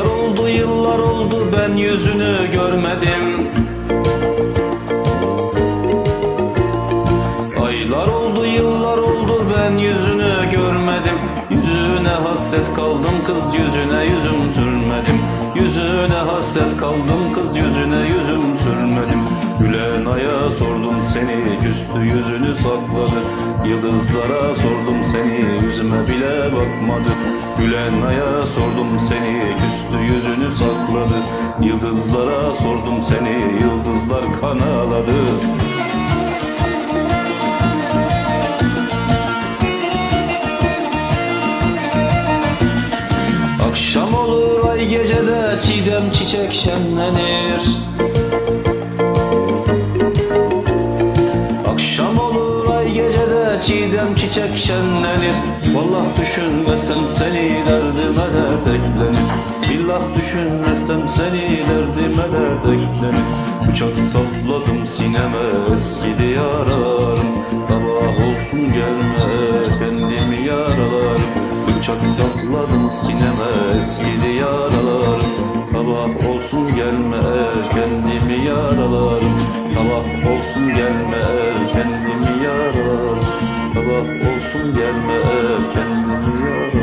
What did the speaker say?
Aylar oldu yıllar oldu ben yüzünü görmedim. Aylar oldu yıllar oldu ben yüzünü görmedim. Yüzüne hasret kaldım kız yüzüne yüzüm sürmedim. Yüzüne hasret kaldım kız yüzüne yüzüm sürmedim seni küstü yüzünü sakladı. Yıldızlara sordum seni yüzüme bile bakmadı. Gülen aya sordum seni küstü yüzünü sakladı. Yıldızlara sordum seni yıldızlar kan ağladı Akşam olur ay gecede çiğdem çiçek şenlenir gecede çiğdem çiçek şenlenir. Vallah düşünmesem seni derdime de eklenir Billah düşünmesem seni derdime de eklenir Bıçak sapladım sineme eskidi yaralarım Sabah olsun gelme kendimi yaralarım Bıçak sapladım sineme eskidi yaralarım Sabah olsun gelme kendimi yaralarım olsun gelme erken dünya